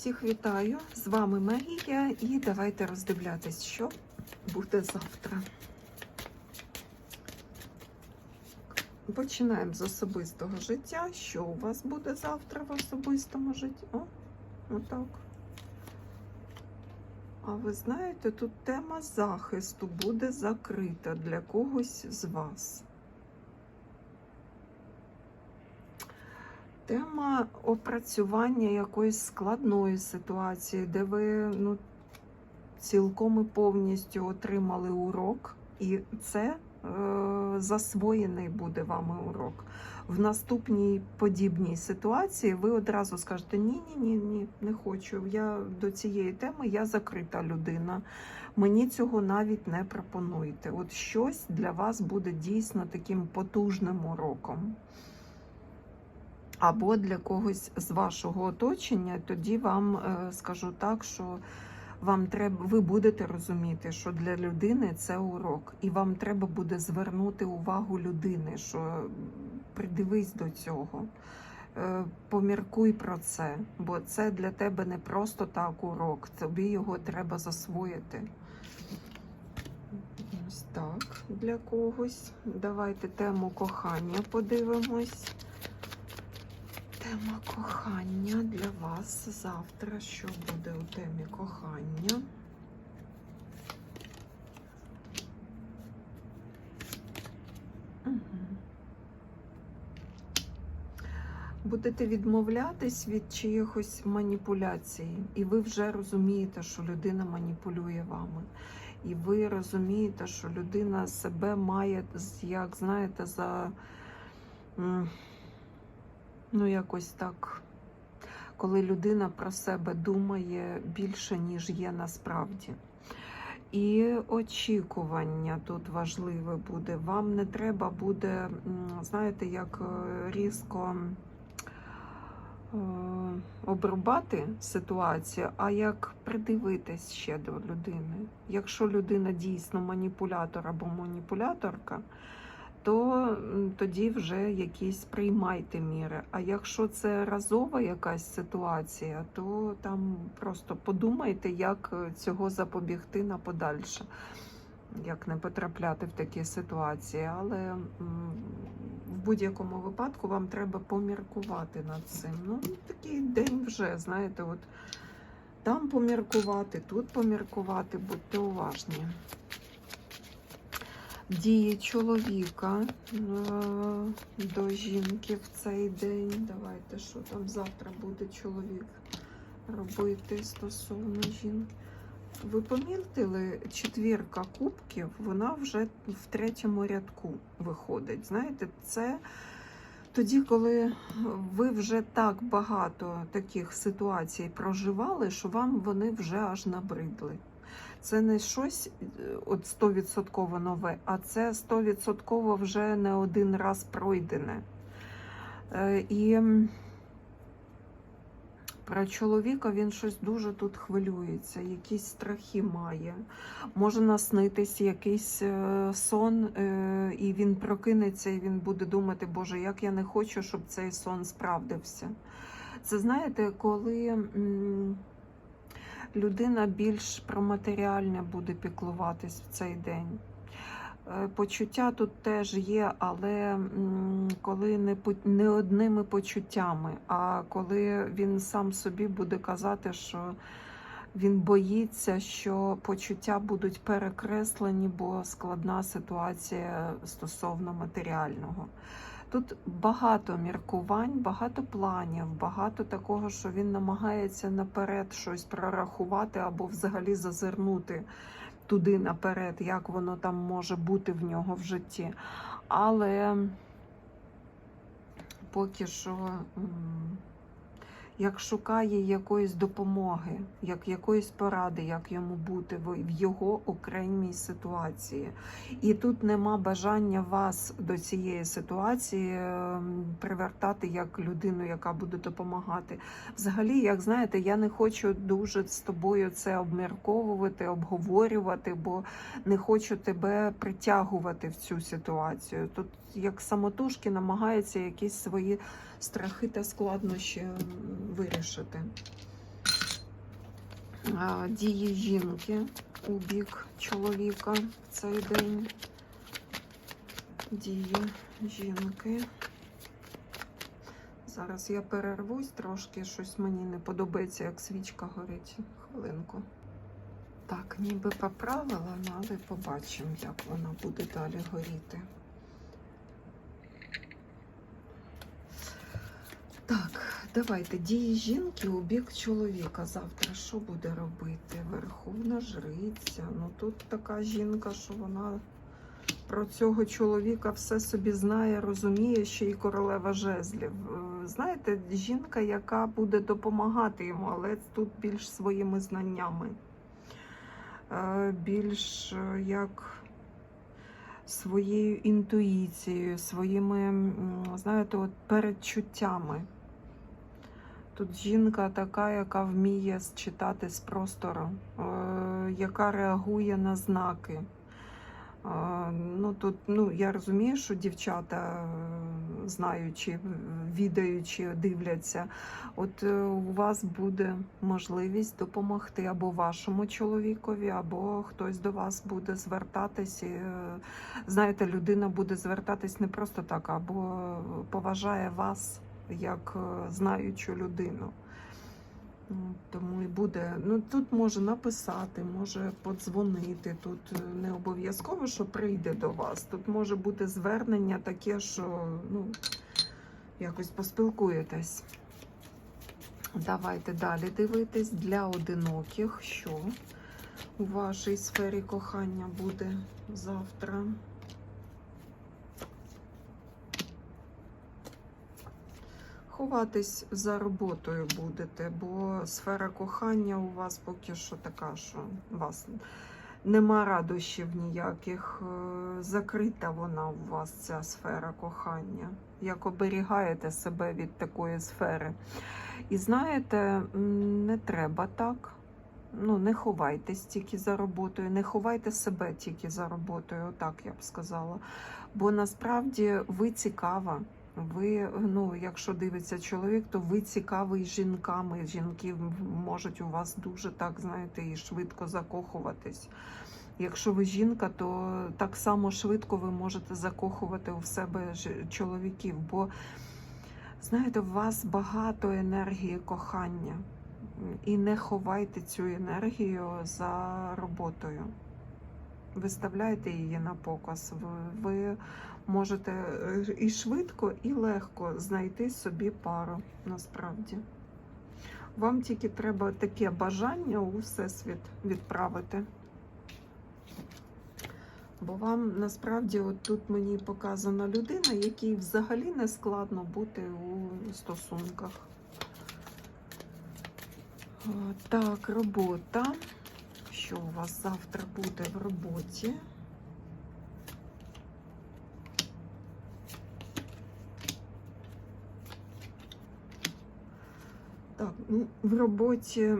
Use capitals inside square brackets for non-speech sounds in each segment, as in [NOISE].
Всіх вітаю! З вами Марія, і давайте роздивлятись, що буде завтра. Починаємо з особистого життя. Що у вас буде завтра в особистому житті? О, отак. А ви знаєте, тут тема захисту буде закрита для когось з вас. Тема опрацювання якоїсь складної ситуації, де ви ну, цілком і повністю отримали урок, і це е, засвоєний буде вами урок. В наступній подібній ситуації ви одразу скажете: ні, ні, ні, ні, не хочу. Я до цієї теми я закрита людина. Мені цього навіть не пропонуйте. От щось для вас буде дійсно таким потужним уроком або для когось з вашого оточення, тоді вам е, скажу так, що вам треба, ви будете розуміти, що для людини це урок, і вам треба буде звернути увагу людини, що придивись до цього. е, Поміркуй про це, бо це для тебе не просто так урок, тобі його треба засвоїти. Ось так для когось. Давайте тему кохання подивимось. Тема кохання для вас завтра. Що буде у темі кохання? Будете відмовлятись від чиїхось маніпуляцій, і ви вже розумієте, що людина маніпулює вами. І ви розумієте, що людина себе має, як знаєте, за. Ну, якось так, коли людина про себе думає більше, ніж є насправді. І очікування тут важливе буде. Вам не треба буде, знаєте, як е, різко е, обрубати ситуацію, а як придивитись ще до людини. Якщо людина дійсно маніпулятор або маніпуляторка, то тоді вже якісь приймайте міри. А якщо це разова якась ситуація, то там просто подумайте, як е, цього запобігти на подальше, як не потрапляти в такі ситуації. Але в будь-якому випадку вам треба поміркувати над цим. Ну, такий день вже, знаєте, от там поміркувати, тут поміркувати, будьте уважні дії чоловіка е, до жінки в цей день. Давайте, що там завтра буде чоловік робити стосовно жінки. Ви помітили, четвірка кубків, вона вже в третьому рядку виходить. Знаєте, це тоді, коли ви вже так багато таких ситуацій проживали, що вам вони вже аж набридли. Це не щось е, от стовідсотково нове, а це стовідсотково вже не один раз пройдене. Е, І про чоловіка він щось дуже тут хвилюється, якісь страхи має. Може наснитись якийсь е, сон, і він прокинеться, і він буде думати, Боже, як я не хочу, щоб цей сон справдився. Це знаєте, коли. Людина більш про матеріальне буде піклуватись в цей день. Е, Почуття тут теж є, але коли не, не одними почуттями, а коли він сам собі буде казати, що він боїться, що почуття будуть перекреслені, бо складна ситуація стосовно матеріального. Тут багато міркувань, багато планів, багато такого, що він намагається наперед щось прорахувати або взагалі зазирнути туди наперед, як воно там може бути в нього в житті. Але поки що, як шукає якоїсь допомоги, як якоїсь поради, як йому бути в його окремій ситуації. І тут нема бажання вас до цієї ситуації ем, привертати як людину, яка буде допомагати. Взагалі, як знаєте, я не хочу дуже з тобою це обмірковувати, обговорювати, бо не хочу тебе притягувати в цю ситуацію. Тут як самотужки намагається якісь свої страхи та складнощі вирішити. дії жінки у бік чоловіка в цей день. Дії жінки. Зараз я перервусь трошки, щось мені не подобається, як свічка горить. Хвилинку. Так, ніби поправила, ну, але побачимо, як вона буде далі горіти. Так, давайте дії жінки у бік чоловіка. Завтра що буде робити? Верховна жриця. Ну тут така жінка, що вона про цього чоловіка все собі знає, розуміє, ще й королева жезлів. Е, Знаєте, жінка, яка буде допомагати йому, але тут більш своїми знаннями, Е, більш е, як своєю інтуїцією, своїми, знаєте, от передчуттями. Тут жінка така, яка вміє читати з простору, е, яка реагує на знаки. Е, Ну, тут, ну, я розумію, що дівчата, е, знаючи, відаючи, дивляться, от у вас буде можливість допомогти або вашому чоловікові, або хтось до вас буде звертатись. Знаєте, людина буде звертатись не просто так, або поважає вас як е, знаючу людину. Ну, Тому і буде. Ну тут може написати, може подзвонити. Тут е, не обов'язково, що прийде до вас. Тут може бути звернення таке, що ну, якось поспілкуєтесь. Давайте далі дивитись для одиноких, що у вашій сфері кохання буде завтра. Ховатись за роботою будете, бо сфера кохання у вас поки що така, що вас нема радощів ніяких. е, Закрита вона у вас, ця сфера кохання. Як оберігаєте себе від такої сфери. І знаєте, не треба так. Ну, не ховайтесь тільки за роботою, не ховайте себе тільки за роботою, отак я б сказала. Бо насправді ви цікава. Ви, ну, якщо дивиться чоловік, то ви цікавий жінками. Жінки можуть у вас дуже так, знаєте, і швидко закохуватись. Якщо ви жінка, то так само швидко ви можете закохувати у себе чоловіків. Бо, знаєте, у вас багато енергії кохання. І не ховайте цю енергію за роботою. Виставляйте її на показ. Ви, ви можете е, і швидко, і легко знайти собі пару насправді. Вам тільки треба таке бажання у всесвіт відправити. Бо вам насправді от тут мені показана людина, якій взагалі не складно бути у стосунках. Е, Так, робота. Що у вас завтра буде в роботі? Так, ну, в роботі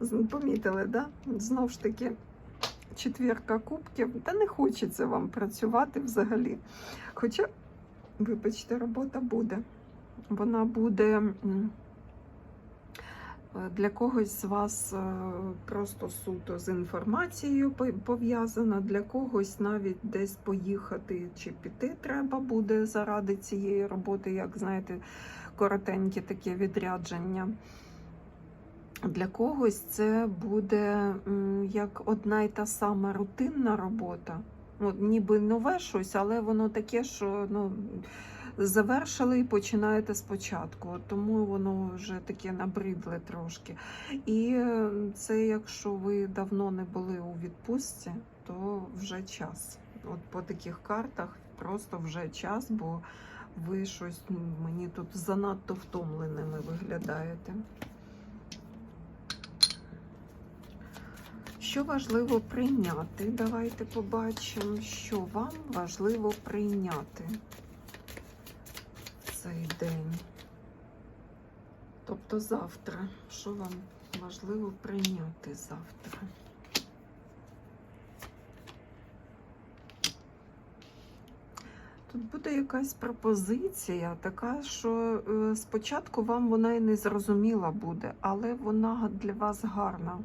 [LAUGHS] помітили, да? Знов ж таки, четвірка кубків. Та не хочеться вам працювати взагалі. Хоча, вибачте, робота буде. Вона буде. Е, Для когось з вас е, просто суто з інформацією пов'язана, для когось навіть десь поїхати чи піти треба буде заради цієї роботи, як знаєте, коротеньке таке відрядження. Для когось це буде як одна й та сама рутинна робота. От, ніби нове щось, але воно таке, що ну, завершили і починаєте спочатку. Тому воно вже таке набридле трошки. І е, це якщо ви давно не були у відпустці, то вже час. От по таких картах просто вже час, бо ви щось мені тут занадто втомленими виглядаєте. Що важливо прийняти? Давайте побачимо, що вам важливо прийняти цей день. Тобто завтра. Що вам важливо прийняти завтра? Тут буде якась пропозиція, така, що е, спочатку вам вона і не зрозуміла буде, але вона для вас гарна.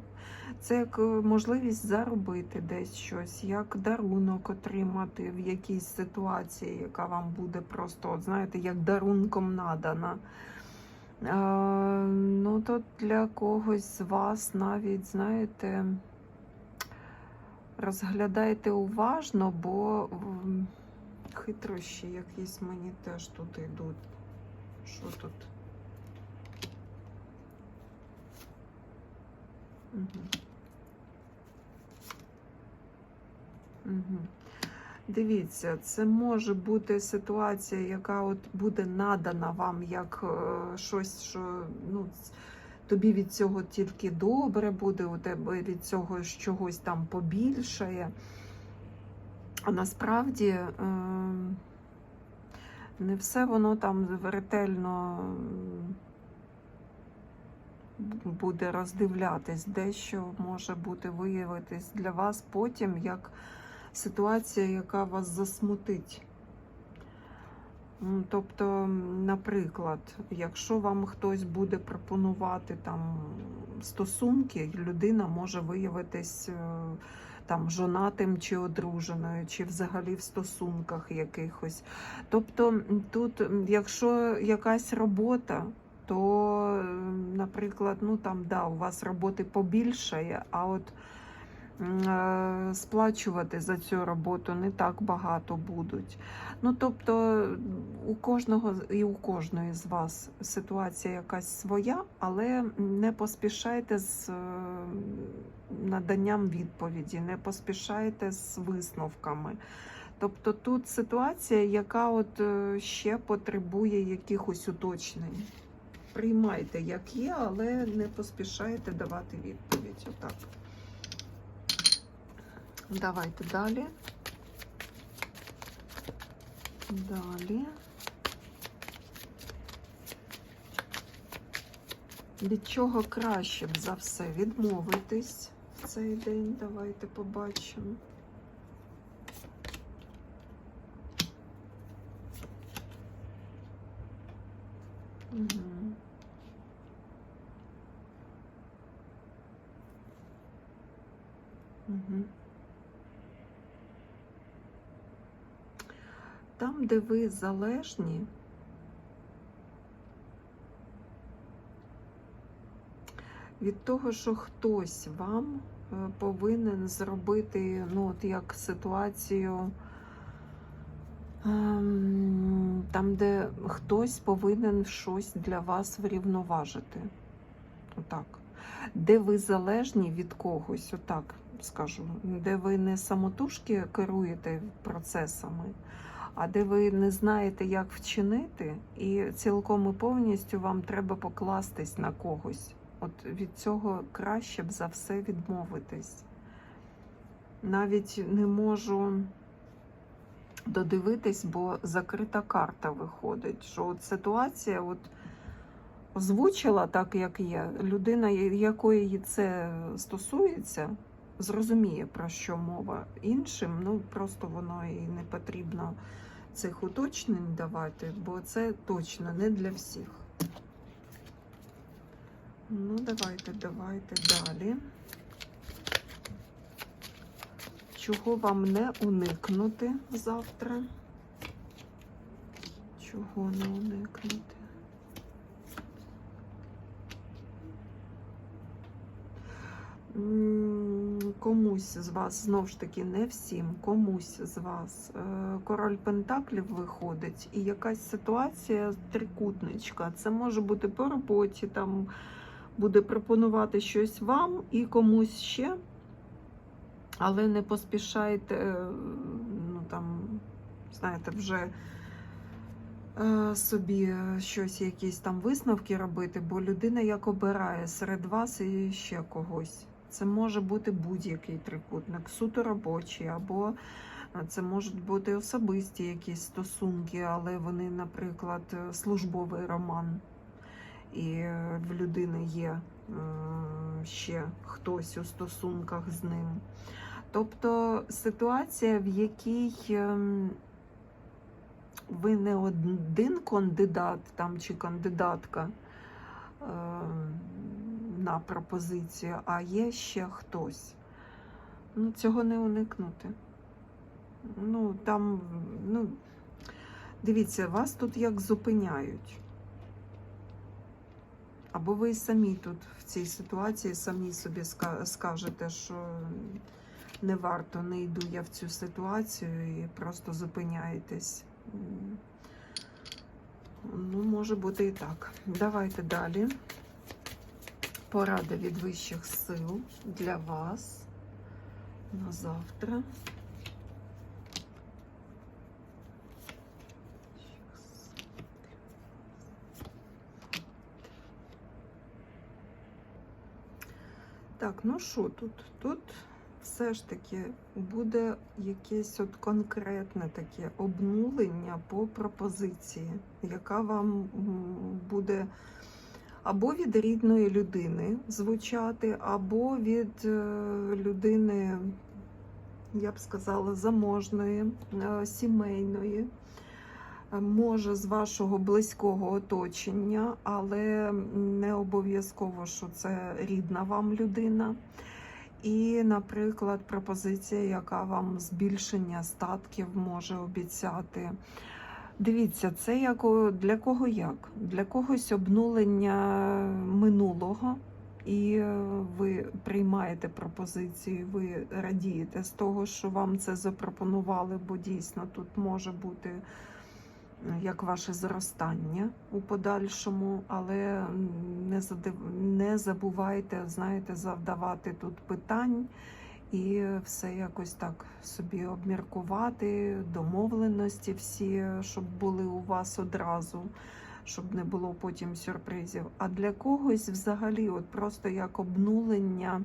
Це як е, можливість заробити десь щось, як дарунок отримати в якійсь ситуації, яка вам буде просто, от знаєте, як дарунком надана. Е, ну, то для когось з вас навіть, знаєте, розглядайте уважно, бо хитрощі якісь мені теж тут йдуть. Що тут? Угу. Дивіться, це може бути ситуація, яка от буде надана вам як е, щось, що ну, тобі від цього тільки добре буде, у тебе від цього чогось там побільшає. А насправді е, не все воно там ретельно буде роздивлятись, дещо може бути виявитись для вас потім як ситуація, яка вас засмутить. Тобто, наприклад, якщо вам хтось буде пропонувати там стосунки, людина може виявитись е, там жонатим чи одруженою, чи взагалі в стосунках якихось. Тобто, тут, якщо якась робота, то, наприклад, ну там да, у вас роботи побільшає, а от сплачувати за цю роботу не так багато будуть. Ну, тобто, у кожного і у кожної з вас ситуація якась своя, але не поспішайте з е, наданням відповіді, не поспішайте з висновками. Тобто тут ситуація, яка от е, ще потребує якихось уточнень. Приймайте, як є, але не поспішайте давати відповідь. Отак. Давайте далі. Далі. Від чого краще б за все відмовитись в цей день? Давайте побачимо. Угу. Угу. Там, де ви залежні, від того, що хтось вам е, повинен зробити, ну, от як ситуацію, ем, там, де хтось повинен щось для вас врівноважити. Отак. Де ви залежні від когось, отак скажу, де ви не самотужки керуєте процесами, а де ви не знаєте, як вчинити, і цілком і повністю вам треба покластись на когось. От від цього краще б за все відмовитись. Навіть не можу додивитись, бо закрита карта виходить. Що от ситуація от озвучила так, як є. Людина, якої це стосується, зрозуміє, про що мова. Іншим, ну просто воно і не потрібно цих уточнень давати, бо це точно не для всіх. Ну, давайте, давайте далі. Чого вам не уникнути завтра? Чого не уникнути? М, Комусь з вас, знов ж таки, не всім, комусь з вас е, король Пентаклів виходить, і якась ситуація трикутничка. Це може бути по роботі, там буде пропонувати щось вам і комусь ще, але не поспішайте, е, ну там, знаєте, вже е, собі щось, якісь там висновки робити, бо людина як обирає серед вас і ще когось. Це може бути будь-який трикутник, суто робочий, або е, це можуть бути особисті якісь стосунки, але вони, наприклад, е, службовий роман і е, в людини є ще хтось у стосунках з ним. Тобто ситуація, в якій ем, ви не один кандидат там чи кандидатка е, на пропозицію, а є ще хтось. Ну, цього не уникнути. Ну, там, ну, дивіться, вас тут як зупиняють. Або ви самі тут в цій ситуації самі собі скажете, що не варто, не йду я в цю ситуацію і просто зупиняєтесь. Ну, може бути і так. Давайте далі. Порада від вищих сил для вас на завтра. Так, ну що тут? Тут все ж таки буде якесь от конкретне таке обнулення по пропозиції, яка вам буде або від рідної людини звучати, або від е, людини, я б сказала, заможної, е, сімейної. Е, Може з вашого близького оточення, але не обов'язково, що це рідна вам людина. І, наприклад, пропозиція, яка вам збільшення статків може обіцяти. Дивіться, це як для кого як? Для когось обнулення минулого, і е, ви приймаєте пропозиції, ви радієте з того, що вам це запропонували, бо дійсно тут може бути е, як ваше зростання у подальшому, але не не забувайте, знаєте, завдавати тут питань і все якось так собі обміркувати, домовленості всі, щоб були у вас одразу, щоб не було потім сюрпризів. А для когось взагалі, от просто як обнулення.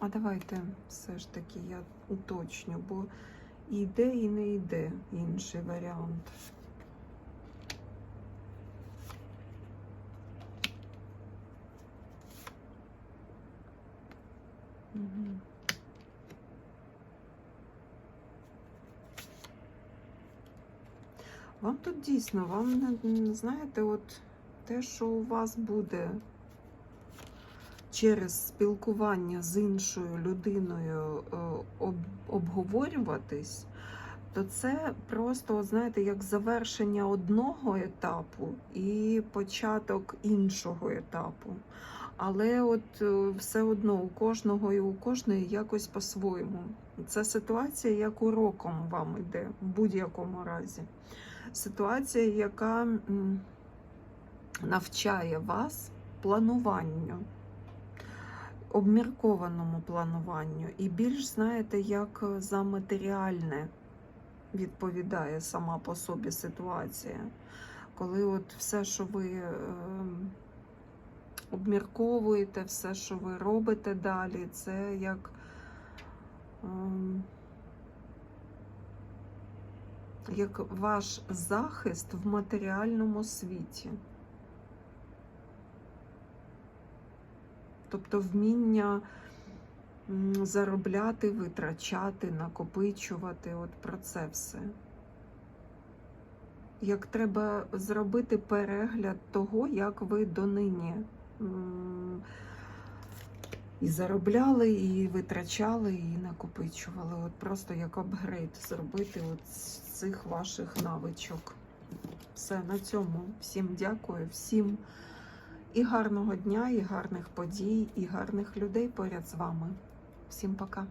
а давайте все ж таки я уточню, бо йде і не йде інший варіант. Вам тут дійсно, вам знаєте, от те, що у вас буде через спілкування з іншою людиною е, об, обговорюватись, то це просто, знаєте, як завершення одного етапу і початок іншого етапу. Але от е, все одно у кожного і у кожної якось по-своєму. Це ситуація як уроком вам іде в будь-якому разі. Ситуація, яка навчає вас плануванню, обміркованому плануванню, і більш знаєте, як за матеріальне відповідає сама по собі ситуація. Коли от все, що ви е, обмірковуєте, все, що ви робите далі, це як. ем, як ваш захист в матеріальному світі. Тобто вміння заробляти, витрачати, накопичувати, от про це все. Як треба зробити перегляд того, як ви донині і заробляли, і витрачали, і накопичували. От просто як апгрейд зробити от з цих ваших навичок. Все на цьому. Всім дякую, всім і гарного дня, і гарних подій, і гарних людей поряд з вами. Всім пока.